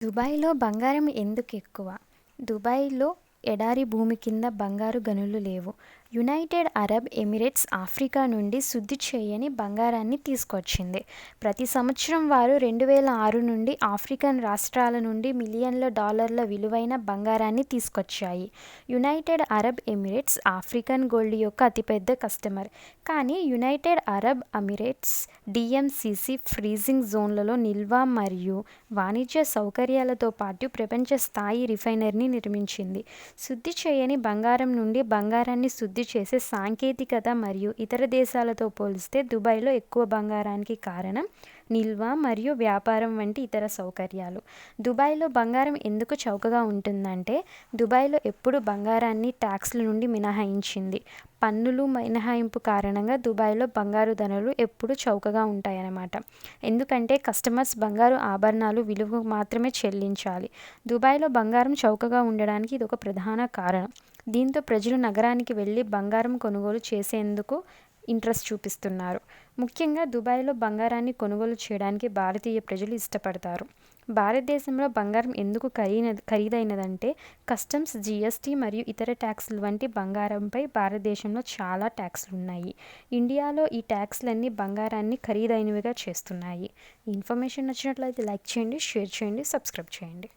దుబాయ్లో బంగారం ఎందుకు ఎక్కువ? దుబాయ్లో ఎడారి భూమి కింద బంగారు గనులు లేవు. యునైటెడ్ అరబ్ ఎమిరేట్స్ ఆఫ్రికా నుండి శుద్ధి చేయని బంగారాన్ని తీసుకొచ్చింది. ప్రతి సంవత్సరం వారు రెండు వేల ఆరు నుండి ఆఫ్రికన్ రాష్ట్రాల నుండి మిలియన్ల డాలర్ల విలువైన బంగారాన్ని తీసుకొచ్చాయి. United Arab Emirates African gold యొక్క అతిపెద్ద కస్టమర్. కానీ United Arab Emirates DMCC freezing జోన్లలో నిల్వ మరియు వాణిజ్య సౌకర్యాలతో పాటు ప్రపంచ స్థాయి రిఫైనరీని నిర్మించింది. శుద్ధి చేయని బంగారం నుండి బంగారాన్ని శుద్ధి చేసే సాంకేతికత మరియు ఇతర దేశాలతో పోలిస్తే దుబాయ్లో ఎక్కువ బంగారానికి కారణం నిల్వ మరియు వ్యాపారం వంటి ఇతర సౌకర్యాలు. దుబాయ్లో బంగారం ఎందుకు చౌకగా ఉంటుందంటే దుబాయ్లో ఎప్పుడు బంగారాన్ని ట్యాక్స్ల నుండి మినహాయించింది. పన్నులు మినహాయింపు కారణంగా దుబాయ్లో బంగారు ధరలు ఎప్పుడు చౌకగా ఉంటాయన్నమాట. ఎందుకంటే కస్టమర్స్ బంగారు ఆభరణాలు విలువ మాత్రమే చెల్లించాలి. దుబాయ్లో బంగారం చౌకగా ఉండడానికి ఇది ఒక ప్రధాన కారణం. దీంతో ప్రజలు నగరానికి వెళ్ళి బంగారం కొనుగోలు చేసేందుకు ఇంట్రెస్ట్ చూపిస్తున్నారు. ముఖ్యంగా దుబాయ్లో బంగారాన్ని కొనుగోలు చేయడానికి భారతీయ ప్రజలు ఇష్టపడతారు. భారతదేశంలో బంగారం ఎందుకు ఖరీద ఖరీదైనదంటే కస్టమ్స్ జిఎస్టీ మరియు ఇతర ట్యాక్స్లు వంటి బంగారంపై భారతదేశంలో చాలా ట్యాక్స్లు ఉన్నాయి. ఇండియాలో ఈ ట్యాక్స్లన్నీ బంగారాన్ని ఖరీదైనవిగా చేస్తున్నాయి. ఇన్ఫర్మేషన్ నచ్చినట్లయితే లైక్ చేయండి షేర్ చేయండి సబ్స్క్రైబ్ చేయండి.